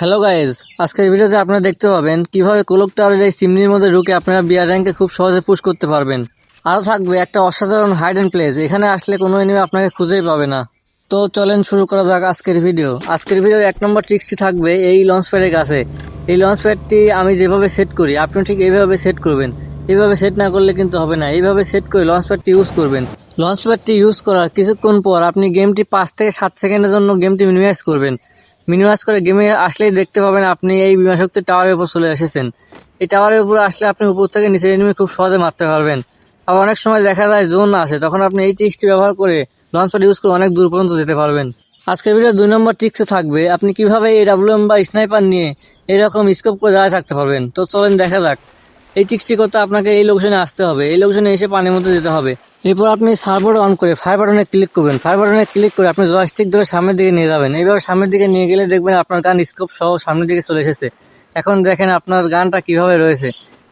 Hello guys আজকের ভিডিওতে আপনারা দেখতে পাবেন কীভাবে কোলক টাওয়ারের এই চিমনির মধ্যে ঢুকে আপনারা বিয়ার র্যাঙ্কে খুব সহজে পুশ করতে পারবেন। আরও থাকবে একটা অসাধারণ হাইড অ্যান্ড প্লেস এখানে আসলে কোনো এনিমি আপনাকে খুঁজেই পাবে না। তো চলেন শুরু করা যাক আজকের ভিডিও আজকের ভিডিওর এক নম্বর ট্রিক্সটি থাকবে এই লঞ্চ প্যাডের কাছে। এই লঞ্চ প্যাডটি আমি যেভাবে সেট করি আপনি ঠিক এইভাবে সেট করবেন। এইভাবে সেট না করলে কিন্তু হবে না। এইভাবে সেট করে লঞ্চ প্যাডটি ইউজ করবেন। লঞ্চ প্যাডটি ইউজ করার কিছুক্ষণ পর আপনি গেমটি পাঁচ থেকে সাত সেকেন্ডের জন্য গেমটি মিনিমাইজ করবেন। মিনিমাইজ করে গেমে আসলেই দেখতে পাবেন আপনি এই বিমা শক্তি টাওয়ারের উপর চলে এসেছেন। এই টাওয়ারের উপর আসলে আপনি উপর থেকে নিচে এনিমি খুব সহজে মারতে পারবেন। আবার অনেক সময় দেখা যায় জোন আসে তখন আপনি এই ট্রিক্সটি ব্যবহার করে লঞ্চ প্যাড ইউজ করে অনেক দূর পর্যন্ত যেতে পারবেন। আজকের ভিডিও দুই নম্বর ট্রিক্সে থাকবে, আপনি কীভাবে এই ডাব্লিউএম বা স্নাইপার নিয়ে এরকম স্কোপ করে দাঁড়িয়ে থাকতে পারবেন। তো চলেন দেখা যাক। এই ট্রিক্সটি করতে আপনাকে এই লোকেশনে আসতে হবে। এই লোকেশনে এসে পানির মধ্যে যেতে হবে। এরপর আপনি সার্ভার অন করে ফায়ার বাটনে ক্লিক করবেন। ফায়ার বাটনে ক্লিক করে আপনি জয়স্টিক ধরে সামনের দিকে নিয়ে যাবেন। এইভাবে সামনের দিকে নিয়ে গেলে দেখবেন আপনার গান স্কোপ সহ সামনের দিকে চলে এসেছে। এখন দেখেন আপনার গানটা কীভাবে রয়েছে।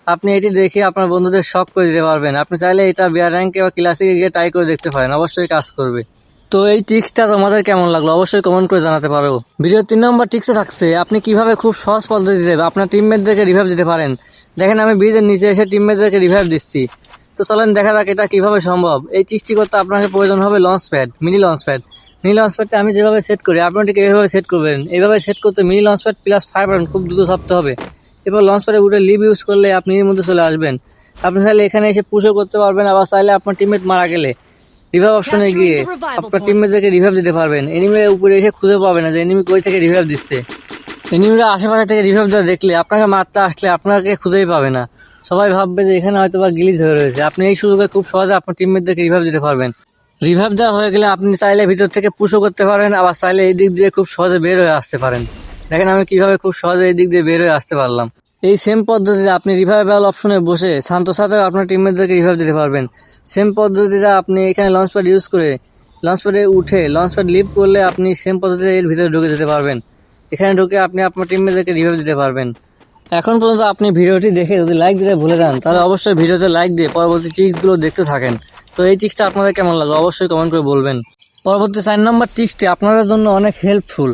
আপনি এটি দেখে আপনার বন্ধুদের শখ করে দিতে পারবেন। আপনি চাইলে এটা বিয়ার র্যাঙ্কে বা ক্লাসিকে গিয়ে ট্রাই করে দেখতে পারেন। অবশ্যই কাজ করবে। তো এই ট্রিক্সটা তোমাদের কেমন লাগল? অবশ্যই কমেন্ট করে জানাতে পারো। ভিডিও তিন নম্বর ট্রিক্সে থাকছে, আপনি কীভাবে খুব সহজ পদ্ধতি পদ্ধতিতে আপনার টিমমেটদেরকে রিভাইভ দিতে পারেন? দেখেন আমি ব্রিজের নিচে এসে টিমমেটদেরকে রিভাইভ দিচ্ছি। তো চলেন দেখা যাক এটা কীভাবে সম্ভব। এই চিষ্টি করতে আপনাকে প্রয়োজন হবে launch pad mini launch pad mini launch প্যাডটা আমি যেভাবে সেট করি আপনি ঠিক এইভাবে সেট করবেন। এইভাবে সেট করতে mini launch pad plus five খুব দ্রুত ছাপতে হবে। এরপর লঞ্চ প্যাডে উঠে লিভ ইউজ করলে আপনি এর মধ্যে চলে আসবেন। আপনি চাইলে এখানে এসে পুষও করতে পারবেন আবার চাইলে আপনার টিমমেট মারা গেলে। রিভাইভ অপশনে গিয়ে আপনার টিমমেটদেরকে রিভাইভ দিতে পারবেন। এনিমির উপরে এসে খুঁজে পাবে না যে এনিমি কই থেকে রিভাইভ দিচ্ছে। এনিমিরা আশেপাশে থেকে রিভাইভ দেওয়া দেখলে আপনাকে মারতে আসলে আপনাকে খুঁজেই পাবে না। সবাই ভাববে যে এখানে হয়তো বা গিলিজ ধরে রয়েছে। আপনি এই সুযোগে খুব সহজে আপনার টিমমেটদেরকে রিভাইভ দিতে পারবেন। রিভাইভ দেওয়া হয়ে গেলে আপনি চাইলে ভিতর থেকে পুশও করতে পারেন, আবার চাইলে এই দিক দিয়ে খুব সহজে বের হয়ে আসতে পারেন। দেখেন আমি কীভাবে খুব সহজে এই দিক দিয়ে বের হয়ে আসতে পারলাম। এই সেম পদ্ধতিতে আপনি রিভাইভাল অপশনে বসে শান্ত সাথে আপনার টিমমেটদেরকে রিভাইভ দিতে পারবেন। সেম পদ্ধতিতে আপনি এখানে লঞ্চ প্যাড ইউজ করে লঞ্চ প্যাডে উঠে লঞ্চ প্যাড লিভ করলে আপনি সেম পদ্ধতিতে এর ভিতরে ঢুকে যেতে পারবেন। এখানে ঢুকে আপনি আপনার টিমমেটদেরকে রিভাইভ দিতে পারবেন। এখন পর্যন্ত আপনি ভিডিওটি দেখে যদি লাইক দিতে ভুলে যান, তাহলে অবশ্যই ভিডিওতে লাইক দিয়ে পরবর্তী ট্রিক্সগুলো দেখতে থাকেন। তো এই ট্রিক্সটা আপনাদের কেমন লাগল অবশ্যই কমেন্ট করে বলবেন। পরবর্তী চার নম্বর ট্রিক্সটি আপনাদের জন্য অনেক হেল্পফুল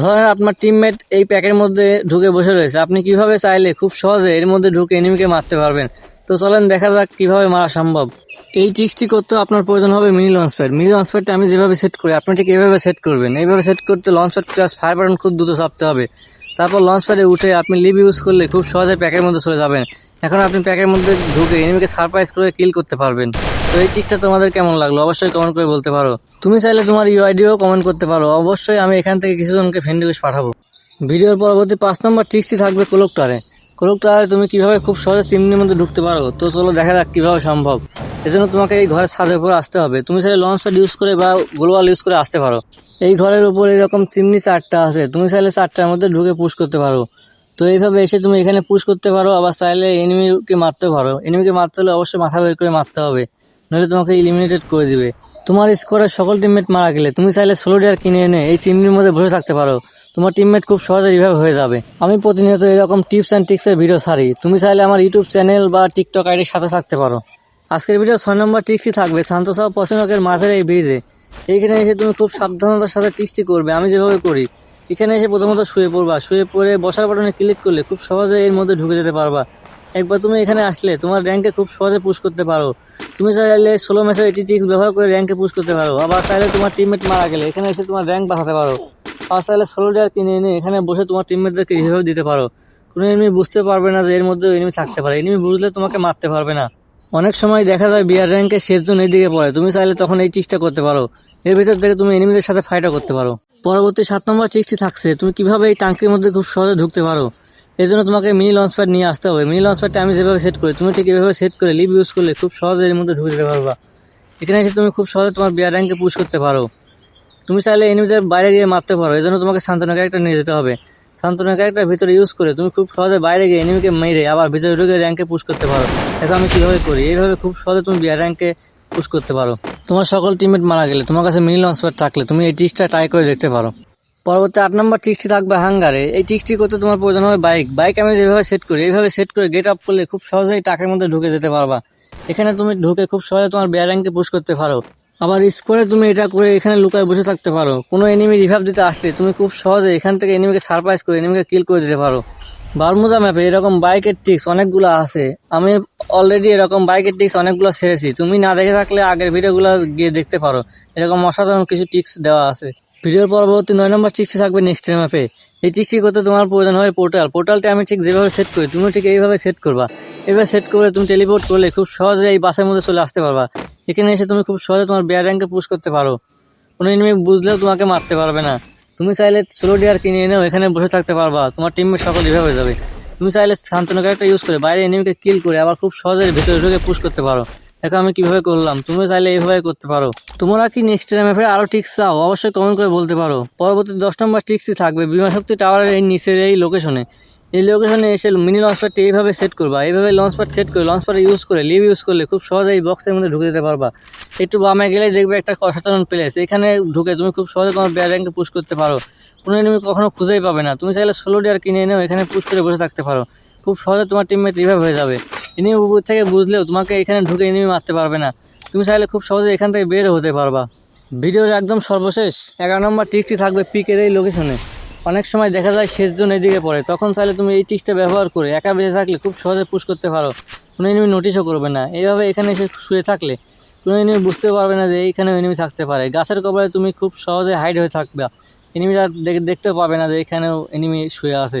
ধরেন আপনার টিমমেট এই প্যাকের মধ্যে ঢুকে বসে রয়েছে। আপনি কীভাবে চাইলে খুব সহজে এর মধ্যে ঢুকে এনিমিকে মারতে পারবেন। তো চলেন, দেখা যাক কীভাবে মারা সম্ভব। এই ট্রিক্সটি করতে আপনার প্রয়োজন হবে mini launch pad mini launch প্যাডটা আমি যেভাবে সেট করি, আপনি ঠিক এভাবে সেট করবেন। এইভাবে সেট করতে launch pad plus fire button খুব দ্রুত চাপতে হবে। তারপর লঞ্চ প্যাডে উঠে আপনি লিভ ইউজ করলে খুব সহজে প্যাকের মধ্যে চলে যাবেন। এখন আপনি প্যাকের মধ্যে ঢুকে এনিমিকে সারপ্রাইজ করে কিল করতে পারবেন। তো এই ট্রিক্সটা তোমাদের কেমন লাগল? অবশ্যই কমেন্ট করে বলতে পারো। তুমি চাইলে তোমার ইউআইডিও কমেন্ট করতে পারো। অবশ্যই আমি এখান থেকে কিছুজনকে ফ্রেন্ড রিকোয়েস্ট পাঠাবো। ভিডিওর পরবর্তী পাঁচ নম্বর ট্রিক্সটি থাকবে কোলকটারে কোলকটারে তুমি কীভাবে খুব সহজে চিমনির মধ্যে ঢুকতে পারো? তো চলো দেখা যাক কীভাবে সম্ভব। এজন্য তোমাকে এই ঘরের ছাদের উপর আসতে হবে। তুমি চাইলে লঞ্চ প্যাড ইউজ করে বা গোলওয়াল ইউজ করে আসতে পারো। এই ঘরের উপর এরকম চিমনি চারটা আছে। তুমি চাইলে চারটার মধ্যে ঢুকে পুশ করতে পারো। তো এইভাবে এসে তুমি এখানে পুশ করতে পারো, আবার চাইলে এনিমিকে মারতে পারো। এনিমিকে মারতে হলে অবশ্যই মাথা বের করে মারতে হবে। নইলে তোমাকে ইলিমিনেটেড করে দিবে। তোমার স্কোরের সকল টিমমেট মারা গেলে তুমি চাইলে সোলো ডিয়ার কিনে এনে এই চিমনির মধ্যে বসে থাকতে পারো। তোমার টিমমেট খুব সহজে রিভাইভ হয়ে যাবে। আমি প্রতিনিয়ত এরকম টিপস অ্যান্ড ট্রিক্সের ভিডিও ছাড়ি। তুমি চাইলে আমার ইউটিউব চ্যানেল বা টিকটক আইডির সাথে থাকতে পারো। আজকের ভিডিও ছয় নম্বর ট্রিক্সই থাকবে শান্তসাহ পছন্দকের মাঝের এই ব্রিজে এইখানে এসে তুমি খুব সাবধানতার সাথে ট্রিক্সটি করবে, আমি যেভাবে করি। এখানে এসে প্রথমত শুয়ে পড়বা। শুয়ে পড়ে বসার বাটনে ক্লিক করলে খুব সহজে এর মধ্যে ঢুকে যেতে পারবা। একবার তুমি এখানে আসলে তোমার র্যাঙ্কে খুব সহজে পুশ করতে পারো। তুমি চাইলে ষোলো ম্যাচের এটি ট্রিক্স ব্যবহার করে র্যাঙ্কে পুশ করতে পারো। আবার চাইলে তোমার টিমমেট মারা গেলে এখানে এসে তোমার র্যাঙ্ক বাঁচাতে পারো। আবার চাইলে ষোলো ডিয়ার কিনে এনে এখানে বসে তোমার টিমমেটদেরকে রিভাইভ দিতে পারো। কোনো এনিমি বুঝতে পারবে না যে এর মধ্যে এনিমি থাকতে পারে। এনিমি বুঝলে তোমাকে মারতে পারবে না। অনেক সময় দেখা যায় বিয়ার র্যাঙ্কে শেষজন এই দিকে পড়ে। তুমি চাইলে তখন এই ট্রিক্সটা করতে পারো। এর ভিতর থেকে তুমি এনিমিদের সাথে ফাইটও করতে পারো। পরবর্তী সাত নম্বর ট্রিক্সটি থাকছে। তুমি কীভাবে এই টাঙ্কির মধ্যে খুব সহজে ঢুকতে পারো? এই জন্য তোমাকে মিনি লঞ্চ প্যাড নিয়ে আসতে হবে। মিনি লঞ্চ প্যাডটা আমি যেভাবে সেট করি, তুমি ঠিক এভাবে সেট করে লিভ ইউজ করলে খুব সহজে এর মধ্যে ঢুকে যেতে পারবা। এখানে এসে তুমি খুব সহজে তোমার বিয়ার র্যাঙ্কে পুশ করতে পারো। তুমি চাইলে এনিমিদের বাইরে গিয়ে মারতে পারো। এই জন্য তোমাকে শান্তনা ক্যারেক্টার নিয়ে যেতে হবে। শান্তনা ক্যারেক্টার ভিতরে ইউজ করে তুমি খুব সহজে বাইরে গিয়ে এনিমিকে মেরে আবার ভিতরে ঢুকে র্যাঙ্কে পুশ করতে পারো। দেখো আমি কীভাবে করি। এইভাবে খুব সহজে তুমি বিয়ার র্যাঙ্কে পুশ করতে পারো। তোমার সকল টিমমেট মারা গেলে, তোমার কাছে মিনি লঞ্চ প্যাড থাকলে তুমি এই ট্রিক্সটা ট্রাই করে দেখতে পারো। পরবর্তী আট নম্বর ট্রিক্সটি থাকবে হাঙ্গারে। এই ট্রিক্সটি করতে তোমার প্রয়োজন হবে বাইক বাইক আমি যেভাবে সেট করি, এইভাবে সেট করে গেট আপ করলে খুব সহজেই টাকার মধ্যে ঢুকে যেতে পারবা। এখানে তুমি ঢুকে খুব সহজে তোমার বিয়ার র্যাঙ্কে পুশ করতে পারো। আবার স্কোরে তুমি এটা করে এখানে লুকায় বসে থাকতে পারো। কোনো এনিমি রিভাব দিতে আসলে তুমি খুব সহজে এখান থেকে এনিমিকে সারপ্রাইজ করে এনিমিকে কিল করে দিতে পারো। বারমুজা ম্যাপে এরকম বাইকের ট্রিক্স অনেকগুলো আছে। আমি অলরেডি এরকম বাইকের ট্রিক্স অনেকগুলো সেরেছি তুমি না দেখে থাকলে আগের ভিডিওগুলো গিয়ে দেখতে পারো। এরকম অসাধারণ কিছু ট্রিক্স দেওয়া আছে। ভিডিওর পরবর্তী নয় নম্বর টিক্সটি থাকবে নেক্সট ম্যাপে এই টিক্সটি করতে তোমার প্রয়োজন হয় পোর্টাল পোর্টালটা আমি ঠিক যেভাবে সেট করি তুমি ঠিক এইভাবে সেট করবা। এভাবে সেট করে তুমি টেলিপোর্ট করলে খুব সহজে এই বাসের মধ্যে চলে আসতে পারবা। এখানে এসে তুমি খুব সহজে তোমার বেয়ার র্যাঙ্কে পুশ করতে পারো। কোনো এনিমি বুঝলেও তোমাকে মারতে পারবে না। তুমি চাইলে সোলো ডিয়ার কিনে এনেও এখানে বসে থাকতে পারবা। তোমার টিমমেট সকল এভাবে যাবে। তুমি চাইলে শান্তনু ক্যারেক্টার ইউজ করে বাইরে এনিমিকে কিল করে আবার খুব সহজে ভিতরে ঢুকে পুশ করতে পারো। দেখো আমি কীভাবে করলাম। তুমি চাইলে এইভাবে করতে পারো। তোমরা কি নেক্সট ম্যাপের আরও টিক্স চাও? অবশ্যই কমেন্ট করে বলতে পারো। পরবর্তী দশ নম্বর টিক্সই থাকবে বিমা শক্তি টাওয়ারের এই নিচের এই লোকেশনে এই লোকেশনে এসে মিনি লঞ্চ প্যাডটি এইভাবে সেট করবা। এইভাবে লঞ্চ প্যাড সেট করে লঞ্চ প্যাড ইউজ করে লিভ ইউজ করলে খুব সহজে এই বক্সের মধ্যে ঢুকে দিতে পারবা। একটু বামে গেলেই দেখবে একটা অসাধারণ প্লেস এখানে ঢুকে তুমি খুব সহজে তোমার বেয়ার র্যাঙ্কে পুশ করতে পারো। কোনো এনিমি কখনো খুঁজেই পাবে না। তুমি চাইলে ষোলো ডিয়ার কিনে এনেও এখানে পুশ করে বসে থাকতে পারো। খুব সহজে তোমার টিমমেট রিভাইভ হয়ে যাবে। এনিমি উপর থেকে বুঝলেও তোমাকে এখানে ঢুকে এনিমি মারতে পারবে না। তুমি চাইলে খুব সহজে এখান থেকে বের হতে পারবা। ভিডিওর একদম সর্বশেষ, এগারো নম্বর টিকটি থাকবে পিকের এই লোকেশনে অনেক সময় দেখা যায় শেষ জন এদিকে পড়ে, তখন চাইলে তুমি এই টিক্সটা ব্যবহার করে একা বেঁচে থাকলে খুব সহজে পুশ করতে পারো। কোনো এনিমি নোটিশও করবে না। এইভাবে এখানে এসে শুয়ে থাকলে কোনো এনিমি বুঝতে পারবে না যে এইখানে এনিমি থাকতে পারে। গাছের কবলে তুমি খুব সহজে হাইড হয়ে থাকবে। এনিমিরা দেখতেও পাবে না যে এখানেও এনিমি শুয়ে আছে।